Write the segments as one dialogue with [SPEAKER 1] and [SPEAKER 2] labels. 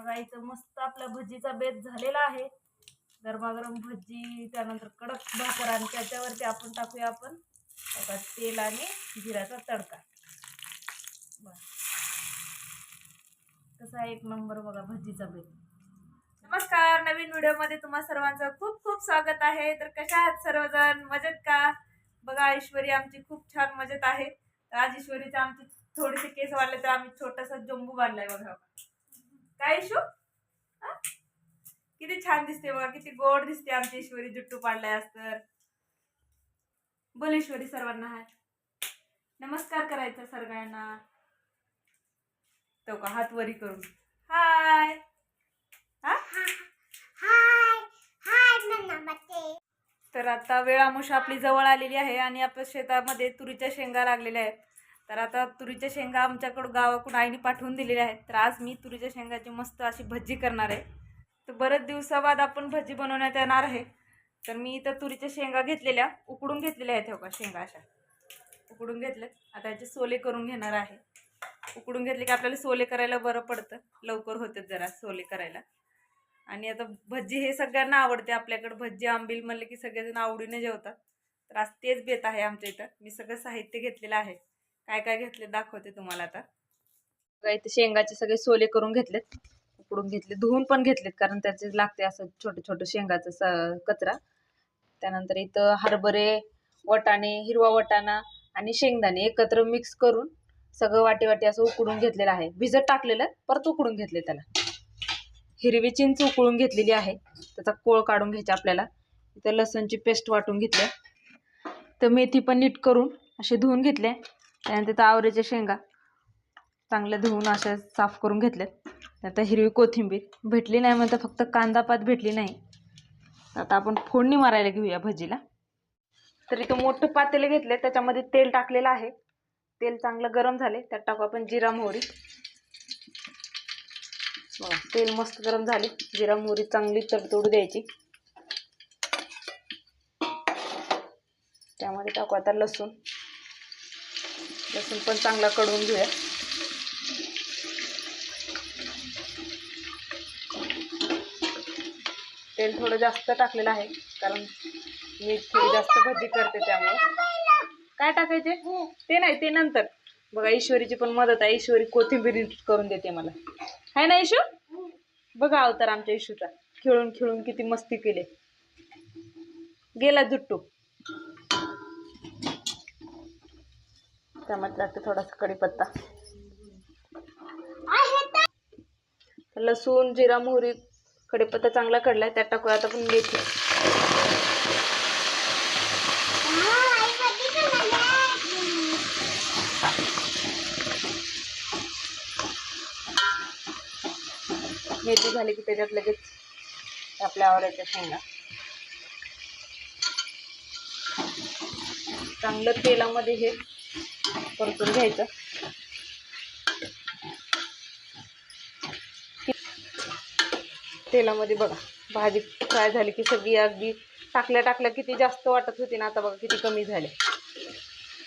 [SPEAKER 1] बघा इथं मस्त आपला भजीचा बेत झालेला आहे. गरमागरम भजी त्यानंतर कडक भाकर आणि त्याच्यावरती आपण टाकूया आपण. आता तेल आणि जिऱ्याचा तडका. कसा एक नंबर बघा भजीचा बेत. नमस्कार नवीन व्हिडिओमध्ये तुम्हा सर्वांचं खूप खूप स्वागत आहे. तर कशा आहात सर्वजण? मजेत का? बघा ऐश्वरी आमची खूप छान मजेत आहे. तर आज ईश्वरीचे आमची थोडेसे केस वाढले तर आम्ही छोटासा जंबू बांधलाय बघा. काय इशू? किती छान दिसते बघा किती गोड दिसते आमची ईश्वरी जुट्टू पाडलाय आज तर. बोल ईश्वरी सर्वांना हाय. नमस्कार करायचा सगळ्यांना. तो का हात वरी करून. हाय. हा? तर आता वेळामुश आपली जवळ आलेली आहे आणि आपल्या शेतामध्ये तुरीच्या शेंगा लागलेल्या आहेत. तर आता तुरीच्या शेंगा आमच्याकडं गावाकडून आईने पाठवून दिलेल्या आहेत. तर आज मी तुरीच्या शेंगाची मस्त अशी भजी करणार आहे. तर बरेच दिवसाबाद आपण भजी बनवण्यात येणार आहे. तर मी इथं तुरीच्या शेंगा घेतलेल्या उकडून घेतलेल्या आहेत हो का शेंगा अशा. उकडून घेतल्या आता याचे सोले करून घेणार आहे. उकडून घेतले की आपल्याला सोले करायला बरं पडतं. लवकर होतं जरा सोले करायला. आणि आता भजी हे सगळ्यांना आवडते. आपल्याकडे भजी आंबील म्हणले की सगळेजण आवडीने जेवतात. तर आज तेच बेत आहे आमच्या इथं. मी सगळं साहित्य घेतलेलं आहे. काय काय घेतले? दाखवते तुम्हाला आता. बघा इथे शेंगाचे सगळे सोले करून घेतलेत उकडून घेतले धुवून पण घेतलेत कारण त्याचे लागते असं छोटं छोटं शेंगाचं स कचरा. त्यानंतर इथं हरभरे वटाणे हिरवा वटाणा आणि शेंगदाणे एकत्र मिक्स करून सगळं वाटी वाटी असं उकडून घेतलेलं आहे. भिजत टाकलेलं परत उकडून घेतले त्याला. हिरवी चिंच उकळून घेतलेली आहे. त्याचा कोळ काढून घ्यायचा आपल्याला. इथं लसणची पेस्ट वाटून घेतली तर मेथी पण नीट करून असे धुवून घेतले त्यानंतर इथं आवरेच्या शेंगा चांगल्या धुवून अशा साफ करून घेतल्यात. आता हिरवी कोथिंबीर भेटली नाही म्हणतं फक्त कांदा पात भेटली नाही. आता आपण फोडणी मारायला घेऊया भजीला. तर इथं मोठं पातेले घेतलं त्याच्यामध्ये तेल टाकलेलं आहे. तेल चांगलं गरम झाले त्यात टाकू आपण जिरा मोहरी. तेल मस्त गरम झाले जिरा मोहरी चांगली तडतोड द्यायची. त्यामध्ये टाकू आता लसूण. लसूण पण चांगला कडवून घेऊया. तेल थोडं जास्त टाकलेलं आहे कारण मी थोडी जास्त भजी करते त्यामुळे. काय टाकायचे? ते नाही ते नंतर. बघा ईश्वरीची पण मदत आहे. ईश्वरी कोथिंबीर करून देते मला. आहे ना इशू बघा अवतार आमच्या इशूचा खेळून खेळून किती मस्ती केली. गेला जुट्टू त्यामध्ये लागते थोडासा कढीपत्ता. लसूण जिरा मोहरी कढीपत्ता चांगला कडलाय त्यात टाकूया आता पण मेथी. मेथी झाली की त्याच्यात लगेच आपल्या आवरायच्या शेंगा. चांगलं तेलामध्ये हे परतून घ्यायचं. तेलामध्ये बघा भाजी फ्राय झाली की सगळी अगदी टाकल्या टाकल्या किती जास्त वाटत होती ना आता बघा किती कमी झाले.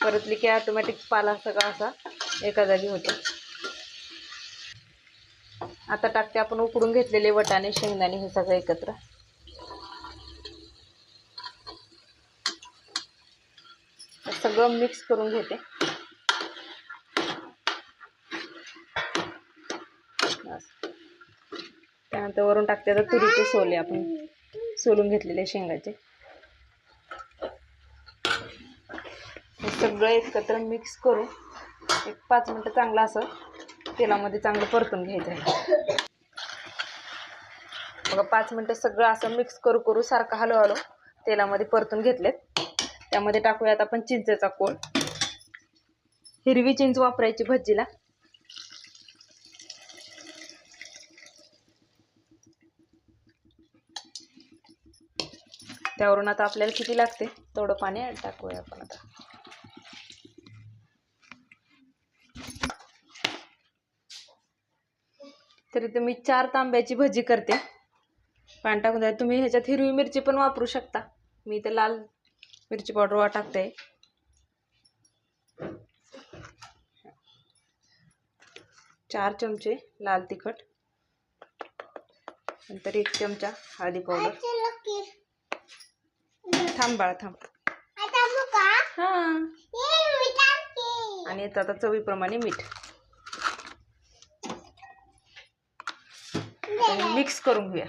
[SPEAKER 1] परतली की ऑटोमॅटिक पाला सगळा असा एका जागी होतो. आता टाकते आपण उकडून घेतलेले वटाणे शेंगदाणे हे सगळं एकत्र. सगळं मिक्स करून घेते. त्यानंतर वरून टाकते आता तुरीचे सोले आपण. सोलून घेतलेले शेंगाचे. सगळं एकत्र मिक्स करून एक पाच मिनटं चांगलं असं तेलामध्ये चांगलं परतून घ्यायचं आहे. बघा पाच मिनटं सगळं असं मिक्स करू करू सारखं हलवलो तेलामध्ये परतून घेतलेत. त्यामध्ये टाकूयात आपण चिंचेचा कोळ हिरवी चिंच वापरायची भजीला त्यावरून आता आपल्याला किती लागते? तेवढं पाणी टाकूया आपण आता. तर इथे मी चार तांब्याची भजी करते. पाणी टाकून द्या. तुम्ही ह्याच्यात हिरवी मिरची पण वापरू शकता. मी इथे लाल मिरची पावडर वा टाकते. चार चमचे लाल तिखट. नंतर एक चमचा हळदी पावडर. थांब बाळा थांब. हां. आणि आता आता चवीप्रमाणे मीठ. मिक्स करून घेऊया.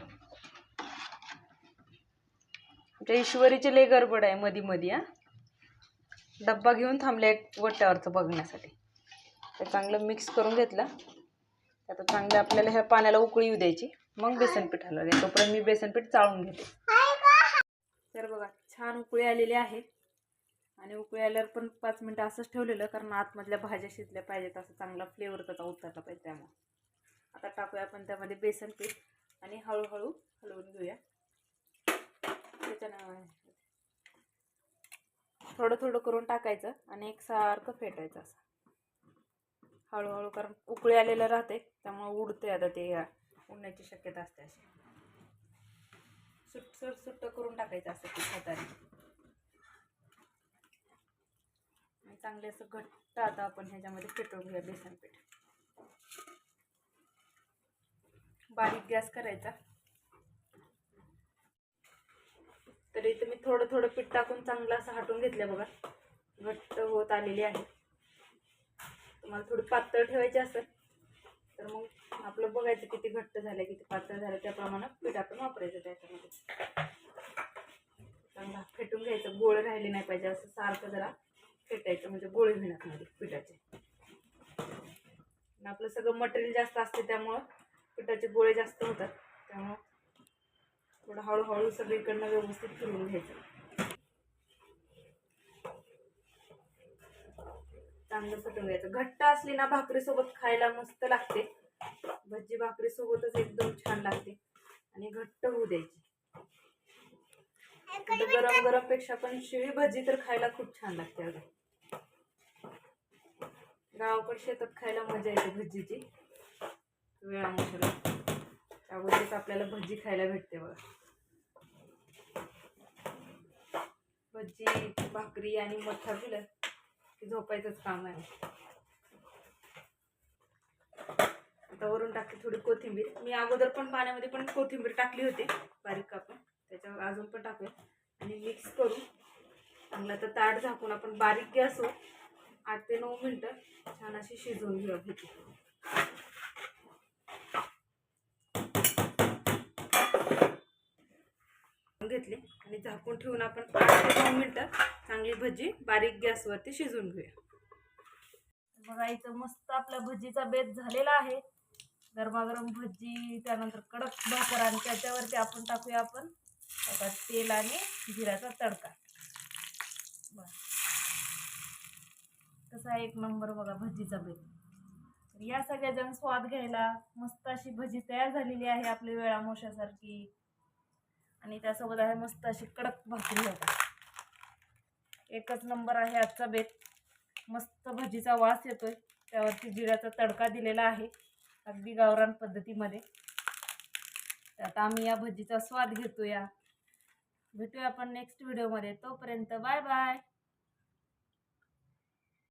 [SPEAKER 1] आमच्या ईश्वरीची लय गडबड आहे मधी मधी हा. डब्बा घेऊन थांबले एक वट्यावरचं बघण्यासाठी. ते चांगलं मिक्स करून घेतलं. आता चांगलं आपल्याला ह्या पाण्याला उकळी येऊ द्यायची. मग बेसन पीठ हलवायचं. तोपर्यंत मी बेसन पीठ चाळून घेते. तर बघा. छान उकळी आलेली आहे. आणि उकळी आल्यावर पण पाच मिनटं असंच ठेवलेलं कारण आतमधल्या भाज्या शिजल्या पाहिजेत असं चांगला फ्लेवर त्याचा उतरला पाहिजे त्यामुळे. आता टाकूया आपण त्यामध्ये बेसन पीठ आणि हळूहळू हलवून घेऊया. त्याच्यानं थोडं थोडं करून टाकायचं आणि एकसारखं फेटायचं असं. हळूहळू कारण उकळी आलेलं राहते त्यामुळे उडते आता ते उडण्याची शक्यता असते अशी. सुट सुट सुट्ट करून टाकायचं असं ते हाताने. आणि चांगले असं घट्ट आता आपण ह्याच्यामध्ये पेटवून घेऊया बेसन पीठ. बारीक गॅस करायचा. तर इथं मी थोडं थोडं पीठ टाकून चांगलं असं हटून घेतलं बघा. घट्ट होत आलेली आहे. तुम्हाला थोडी पातळ ठेवायची असेल तर मग आपलं बघायचं किती घट्ट झालं किती पातळ झालं त्याप्रमाणे पीठ आपण वापरायचं त्याच्यामध्ये. चांगला फेटून घ्यायचं गोळ राहिले नाही पाहिजे असं सारखं जरा फेटायचं म्हणजे गोळे घेणार मध्ये पिठाचे. आणि आपलं सगळं मटेरियल जास्त असते त्यामुळं पिठाचे गोळे जास्त होतात त्यामुळं थोडं हळूहळू सगळीकडनं व्यवस्थित फिरवून घ्यायचं. चांगलं फटून घ्यायचं घट्ट असली ना भाकरीसोबत खायला मस्त लागते. भजी भाकरीसोबतच एकदम छान लागते. आणि घट्ट होऊ द्यायची. गरम गरमपेक्षा पण शिळी भजी तर खायला खूप छान लागते अगं. गावाकडे शेतात खायला मजा येते भजीची. वेळानुसार त्याबद्दलच आपल्याला भजी खायला भेटते बघा. भजी भाकरी आणि मठ्ठा दिलं. की झोपायचंच काम आहे. आता वरून टाकली थोडी कोथिंबीर. मी अगोदर पण पाण्यामध्ये पण कोथिंबीर टाकली होती बारीक कापून. त्याच्यावर अजून पण टाकूया. आणि मिक्स करू. चांगलं तर ताट झाकून आपण बारीक गॅसवर आठ ते नऊ मिनटं छान अशी शिजवून घेऊ. घेते घेतली आणि झाकून ठेवून आपण पाच ते दोन मिनटं चांगली भजी बारीक गॅसवरती शिजवून घेऊया. बघा इथं मस्त आपला भजीचा बेत झालेला आहे. गरमागरम भजी त्यानंतर कडक भाकर आणि त्याच्यावरती आपण टाकूया आपण. आता तेल आणि जिऱ्याचा तडका. कसा एक नंबर बघा भजीचा बेत. या सगळ्या जण स्वाद घ्यायला मस्त अशी भजी तयार झालेली आहे आपली वेळामोशासारखी. आणि त्यासोबत आहे मस्त अशी कडक भाकरी होता एकच नंबर आहे आजचा बेत. मस्त भजीचा वास येतोय. त्यावरती जिऱ्याचा तडका दिलेला आहे अगदी गावरान पद्धतीमध्ये. तर आता आम्ही या भजीचा स्वाद घेतोया. भेटूया आपण नेक्स्ट व्हिडिओमध्ये तोपर्यंत बाय बाय.